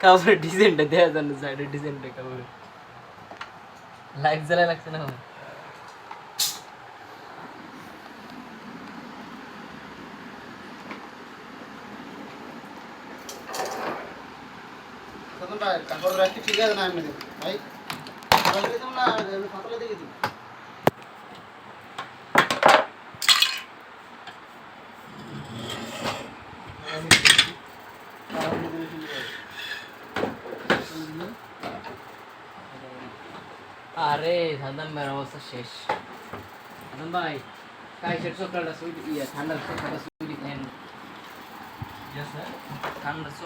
কাপড়ের ডিজাইনটা দেওয়া জানো সাইডের ডিজাইনটা কাপড়ে লাইট জ্বালা লাগছে না, কাপড় রাখতে ঠিক আছে না আমি ভাই দেবো না, আমি ফাতলে আরে সাদাম ভাইয়ের অবস্থা শেষ। সাদাম ভাই কাইসের চোখটা সুইট ইয়ে ঠান্ডার চোখটা সুইট খাইন ঠান্ডার চোখ